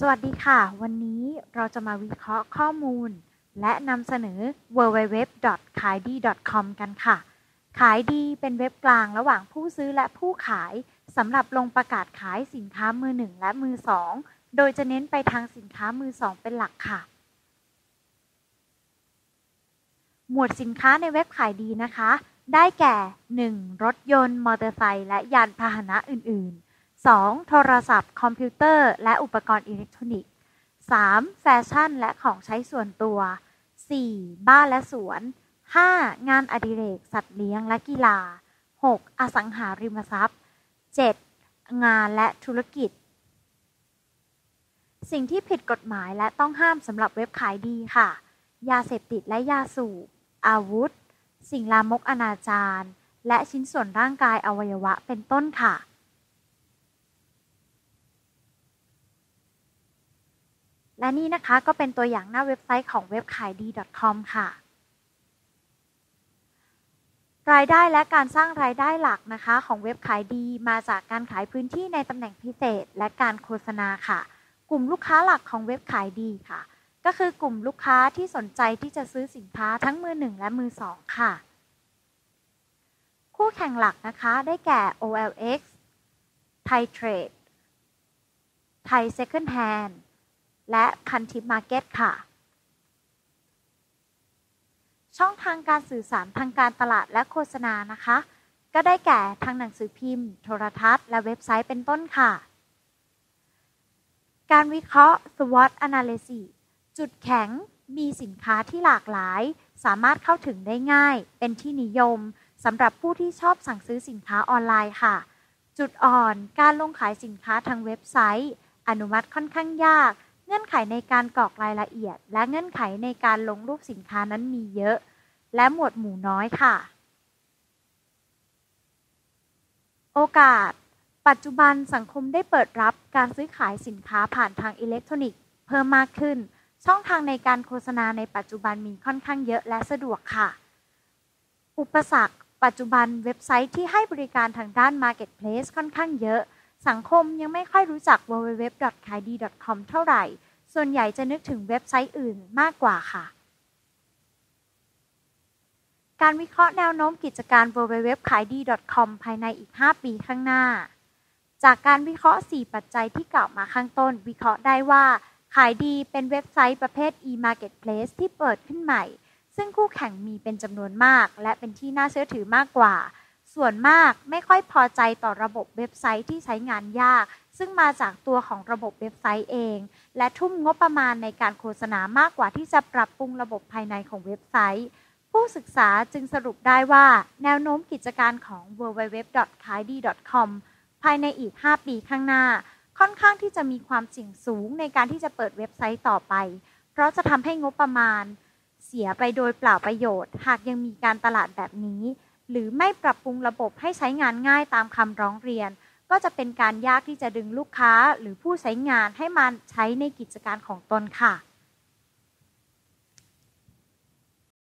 สวัสดีค่ะ วันนี้เราจะมาวิเคราะห์ข้อมูล และนำเสนอ www.kaidi.com กันค่ะ ขายดีเป็นเว็บกลางระหว่างผู้ซื้อและผู้ขายสำหรับลงประกาศขายสินค้ามือหนึ่งและมือสองโดยจะเน้นไปทางสินค้ามือสองเป็นหลักค่ะ หมวดสินค้าในเว็บขายดีนะคะ ได้แก่ 1. รถยนต์ มอเตอร์ไซค์และยานพาหนะอื่น ๆ 2. โทรศัพท์ คอมพิวเตอร์ และอุปกรณ์อิเล็กทรอนิกส์ 3. แฟชั่น และของใช้ส่วนตัว 4. บ้านและสวน 5. งานอดิเรก สัตว์เลี้ยงและกีฬา 6. อสังหาริมทรัพย์ 7. งานและธุรกิจ สิ่งที่ผิดกฎหมายและต้องห้ามสำหรับเว็บขายดีค่ะ ยาเสพติดและยาสูบ อาวุธ สิ่งลามกอนาจารและชิ้นส่วนร่างกายอวัยวะเป็นต้นค่ะ และนี่นะคะก็เป็นตัวอย่างหน้าเว็บไซต์ของเว็บขายดี .com ค่ะ รายได้และการสร้างรายได้หลักนะคะของเว็บขายดีมาจากการขายพื้นที่ในตำแหน่งพิเศษ และการโฆษณาค่ะ กลุ่มลูกค้าหลักของเว็บขายดีค่ะ ก็คือกลุ่มลูกค้าที่สนใจที่จะซื้อสินค้าทั้งมือหนึ่งและมือสองค่ะ คู่แข่งหลักนะคะได้แก่ OLX Thai Trade Thai Second Hand และพันทิปมาร์เก็ตค่ะ ช่องทางการสื่อสารทางการตลาดและโฆษณานะคะ ก็ได้แก่ทางหนังสือพิมพ์ โทรทัศน์ และเว็บไซต์เป็นต้นค่ะ การวิเคราะห์ SWOT analysis จุดแข็งมีสินค้าที่หลากหลาย สามารถเข้าถึงได้ง่าย เป็นที่นิยมสำหรับผู้ที่ชอบสั่งซื้อสินค้าออนไลน์ค่ะ จุดอ่อนการลงขายสินค้าทางเว็บไซต์ อนุมัติค่อนข้างยาก เงื่อนไขในการกรอกรายละเอียด และเงื่อนไขในการลงรูปสินค้านั้นมีเยอะ และหมวดหมู่น้อยค่ะ โอกาส ปัจจุบันสังคมได้เปิดรับการซื้อขายสินค้าผ่านทางอิเล็กทรอนิกส์ เพิ่มมากขึ้น ช่องทางในการโฆษณาในปัจจุบันมีค่อนข้างเยอะและสะดวกค่ะ อุปสรรค ปัจจุบันเว็บไซต์ที่ให้บริการทางด้าน Marketplace ค่อนข้างเยอะ สังคมยังไม่ค่อยรู้จัก www.kaidi.com เท่าไหร่ ส่วนใหญ่จะนึกถึงเว็บไซต์อื่นมากกว่าค่ะ การวิเคราะห์แนวโน้มกิจการ www.kaidi.com ภายในอีก 5 ปีข้างหน้า จากการวิเคราะห์ 4 ปัจจัยที่กล่าวมาข้างต้น วิเคราะห์ได้ว่าขายดีเป็นเว็บไซต์ประเภท e-marketplace ที่เปิดขึ้นใหม่ ซึ่งคู่แข่งมีเป็นจำนวนมาก และเป็นที่น่าเชื่อถือมากกว่า ส่วนมากไม่ค่อยพอใจต่อระบบเว็บไซต์ที่ใช้งานยาก ซึ่งมาจากตัวของระบบเว็บไซต์เอง และทุ่มงบประมาณในการโฆษณามากกว่าที่จะปรับปรุงระบบภายในของเว็บไซต์ ผู้ศึกษาจึงสรุปได้ว่า แนวโน้มกิจการของ www.kaidi.com ภายในอีก 5 ปีข้างหน้า ค่อนข้างที่จะมีความเสี่ยงสูงในการที่จะเปิดเว็บไซต์ต่อไป เพราะจะทำให้งบประมาณ เสียไปโดยเปล่าประโยชน์ หากยังมีการตลาดแบบนี้ หรือไม่ปรับปรุงระบบให้ใช้งานง่ายตามคำร้องเรียน ก็จะเป็นการยากที่จะดึงลูกค้าหรือผู้ใช้งานให้มาใช้ในกิจการของตนค่ะ